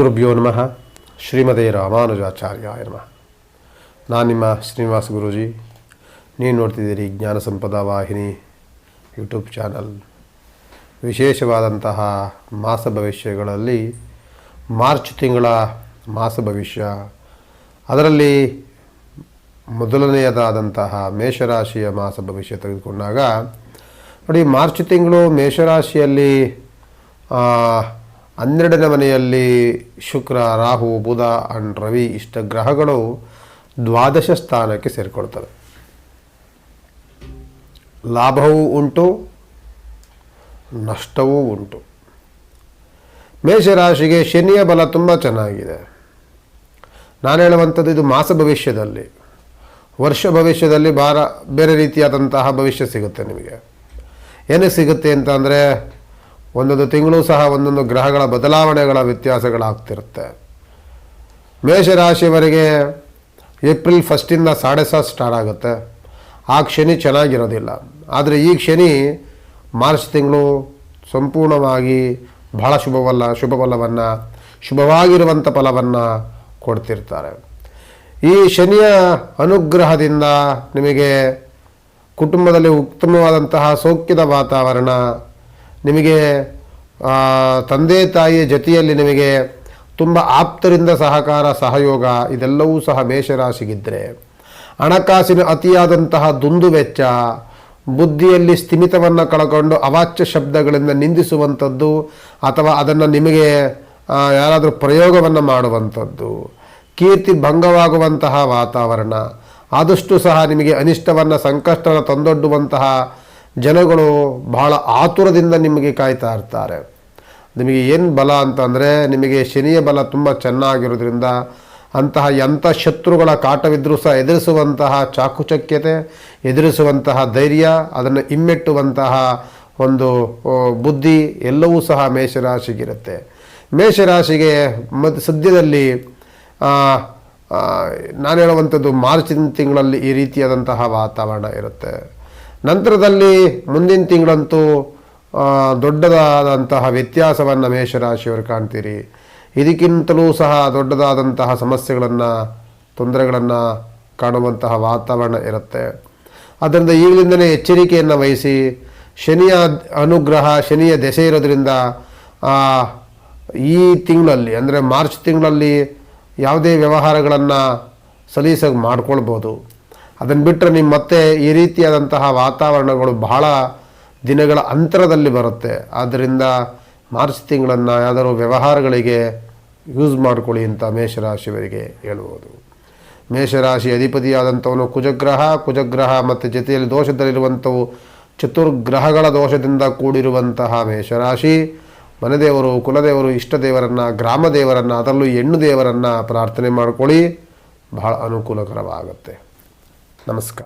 ಗುರುಭ್ಯೋ ನಮಃ. ಶ್ರೀಮದೇ ರಾಮಾನುಜಾಚಾರ್ಯ ನಮಃ. ನಾನು ನಿಮ್ಮ ಶ್ರೀನಿವಾಸ ಗುರೂಜಿ. ನೀವು ನೋಡ್ತಿದ್ದೀರಿ ಜ್ಞಾನ ಸಂಪದ ವಾಹಿನಿ ಯೂಟ್ಯೂಬ್ ಚಾನಲ್. ವಿಶೇಷವಾದಂತಹ ಮಾಸ ಭವಿಷ್ಯಗಳಲ್ಲಿ ಮಾರ್ಚ್ ತಿಂಗಳ ಮಾಸ ಭವಿಷ್ಯ. ಅದರಲ್ಲಿ ಮೊದಲನೆಯದಾದಂತಹ ಮೇಷರಾಶಿಯ ಮಾಸ ಭವಿಷ್ಯ ತೆಗೆದುಕೊಂಡಾಗ ನೋಡಿ ಮಾರ್ಚ್ ತಿಂಗಳು ಮೇಷರಾಶಿಯಲ್ಲಿ ಹನ್ನೆರಡನೇ ಮನೆಯಲ್ಲಿ ಶುಕ್ರ, ರಾಹು, ಬುಧ ಅಂಡ್ ರವಿ ಇಷ್ಟ ಗ್ರಹಗಳು ದ್ವಾದಶ ಸ್ಥಾನಕ್ಕೆ ಸೇರಿಕೊಳ್ತವೆ. ಲಾಭವೂ ಉಂಟು, ನಷ್ಟವೂ ಉಂಟು. ಮೇಷರಾಶಿಗೆ ಶನಿಯ ಬಲ ತುಂಬ ಚೆನ್ನಾಗಿದೆ. ನಾನು ಹೇಳುವಂಥದ್ದು ಇದು ಮಾಸ ಭವಿಷ್ಯದಲ್ಲಿ. ವರ್ಷ ಭವಿಷ್ಯದಲ್ಲಿ ಭಾರ, ಬೇರೆ ರೀತಿಯಾದಂತಹ ಭವಿಷ್ಯ ಸಿಗುತ್ತೆ ನಿಮಗೆ. ಏನಕ್ಕೆ ಸಿಗುತ್ತೆ ಅಂತ ಅಂದರೆ ಒಂದೊಂದು ತಿಂಗಳು ಸಹ ಒಂದೊಂದು ಗ್ರಹಗಳ ಬದಲಾವಣೆಗಳ ವ್ಯತ್ಯಾಸಗಳಾಗ್ತಿರುತ್ತೆ. ಮೇಷರಾಶಿಯವರಿಗೆ ಏಪ್ರಿಲ್ ಫಸ್ಟಿಂದ ಸಾಡೆ ಸ್ಟಾರ್ಟ್ ಆಗುತ್ತೆ. ಆ ಶನಿ ಚೆನ್ನಾಗಿರೋದಿಲ್ಲ. ಆದರೆ ಈ ಶನಿ ಮಾರ್ಚ್ ತಿಂಗಳು ಸಂಪೂರ್ಣವಾಗಿ ಬಹಳ ಶುಭವಲ್ಲ, ಶುಭಫಲವನ್ನು ಶುಭವಾಗಿರುವಂಥ ಫಲವನ್ನು ಕೊಡ್ತಿರ್ತಾರೆ. ಈ ಶನಿಯ ಅನುಗ್ರಹದಿಂದ ನಿಮಗೆ ಕುಟುಂಬದಲ್ಲಿ ಉತ್ತಮವಾದಂತಹ ಸೌಖ್ಯದ ವಾತಾವರಣ ನಿಮಗೆ ತಂದೆ ತಾಯಿಯ ಜೊತೆಯಲ್ಲಿ ನಿಮಗೆ ತುಂಬ ಆಪ್ತರಿಂದ ಸಹಕಾರ, ಸಹಯೋಗ, ಇದೆಲ್ಲವೂ ಸಹ ಮೇಷರಾಶಿಗಿದ್ದರೆ ಹಣಕಾಸಿನ ಅತಿಯಾದಂತಹ ದುಂದು ವೆಚ್ಚ, ಬುದ್ಧಿಯಲ್ಲಿ ಸ್ಥಿಮಿತವನ್ನು ಕಳ್ಕೊಂಡು ಅವಾಚ್ಯ ಶಬ್ದಗಳಿಂದ ನಿಂದಿಸುವಂಥದ್ದು, ಅಥವಾ ಅದನ್ನು ನಿಮಗೆ ಯಾರಾದರೂ ಪ್ರಯೋಗವನ್ನು ಮಾಡುವಂಥದ್ದು, ಕೀರ್ತಿ ಭಂಗವಾಗುವಂತಹ ವಾತಾವರಣ, ಆದಷ್ಟು ಸಹ ನಿಮಗೆ ಅನಿಷ್ಟವನ್ನು, ಸಂಕಷ್ಟವನ್ನು ತಂದೊಡ್ಡುವಂತಹ ಜನಗಳು ಬಹಳ ಆತುರದಿಂದ ನಿಮಗೆ ಕಾಯ್ತಾ ಇರ್ತಾರೆ. ನಿಮಗೆ ಏನು ಬಲ ಅಂತಂದರೆ ನಿಮಗೆ ಶನಿಯ ಬಲ ತುಂಬ ಚೆನ್ನಾಗಿರೋದ್ರಿಂದ ಅಂತಹ ಎಂಥ ಶತ್ರುಗಳ ಕಾಟವಿದ್ರೂ ಸಹ ಎದುರಿಸುವಂತಹ ಚಾಕುಚಕ್ಯತೆ, ಎದುರಿಸುವಂತಹ ಧೈರ್ಯ, ಅದನ್ನು ಹಿಮ್ಮೆಟ್ಟುವಂತಹ ಒಂದು ಬುದ್ಧಿ ಎಲ್ಲವೂ ಸಹ ಮೇಷರಾಶಿಗಿರುತ್ತೆ. ಮೇಷರಾಶಿಗೆ ಮತ್ತು ಸದ್ಯದಲ್ಲಿ ನಾನು ಹೇಳುವಂಥದ್ದು ಮಾರ್ಚ್ ತಿಂಗಳಲ್ಲಿ ಈ ರೀತಿಯಾದಂತಹ ವಾತಾವರಣ ಇರುತ್ತೆ. ನಂತರದಲ್ಲಿ ಮುಂದಿನ ತಿಂಗಳಂತೂ ದೊಡ್ಡದಾದಂತಹ ವ್ಯತ್ಯಾಸವನ್ನು ಮೇಷರಾಶಿಯವರು ಕಾಣ್ತೀರಿ. ಇದಕ್ಕಿಂತಲೂ ಸಹ ದೊಡ್ಡದಾದಂತಹ ಸಮಸ್ಯೆಗಳನ್ನು, ತೊಂದರೆಗಳನ್ನು ಕಾಣುವಂತಹ ವಾತಾವರಣ ಇರುತ್ತೆ. ಅದರಿಂದ ಈಗಲಿಂದಲೇ ಎಚ್ಚರಿಕೆಯನ್ನು ವಹಿಸಿ, ಶನಿಯ ಅನುಗ್ರಹ, ಶನಿಯ ದೆಸೆ ಇರೋದ್ರಿಂದ ಈ ತಿಂಗಳಲ್ಲಿ, ಅಂದರೆ ಮಾರ್ಚ್ ತಿಂಗಳಲ್ಲಿ ಯಾವುದೇ ವ್ಯವಹಾರಗಳನ್ನು ಸಲೀಸಾಗಿ ಮಾಡ್ಕೊಳ್ಬೋದು. ಅದನ್ನು ಬಿಟ್ಟರೆ ನಿಮ್ಮ ಮತ್ತೆ ಈ ರೀತಿಯಾದಂತಹ ವಾತಾವರಣಗಳು ಬಹಳ ದಿನಗಳ ಅಂತರದಲ್ಲಿ ಬರುತ್ತೆ. ಆದ್ದರಿಂದ ಮಾರ್ಚ್ ತಿಂಗಳನ್ನು ಯಾದರೂ ವ್ಯವಹಾರಗಳಿಗೆ ಯೂಸ್ ಮಾಡಿಕೊಳ್ಳಿ ಅಂತ ಮೇಷರಾಶಿಯವರಿಗೆ ಹೇಳುವುದು. ಮೇಷರಾಶಿ ಅಧಿಪತಿಯಾದಂಥವನು ಕುಜಗ್ರಹ ಕುಜಗ್ರಹ ಮತ್ತು ಜೊತೆಯಲ್ಲಿ ದೋಷದಲ್ಲಿರುವಂಥವು ಚತುರ್ಗ್ರಹಗಳ ದೋಷದಿಂದ ಕೂಡಿರುವಂತಹ ಮೇಷರಾಶಿ. ಮನೆದೇವರು, ಕುಲದೇವರು ಇಷ್ಟ ದೇವರನ್ನು ಗ್ರಾಮ ದೇವರನ್ನು ಅದರಲ್ಲೂ ಹೆಣ್ಣು ದೇವರನ್ನು ಪ್ರಾರ್ಥನೆ ಮಾಡ್ಕೊಳ್ಳಿ. ಬಹಳ ಅನುಕೂಲಕರವಾಗುತ್ತೆ. नमस्कार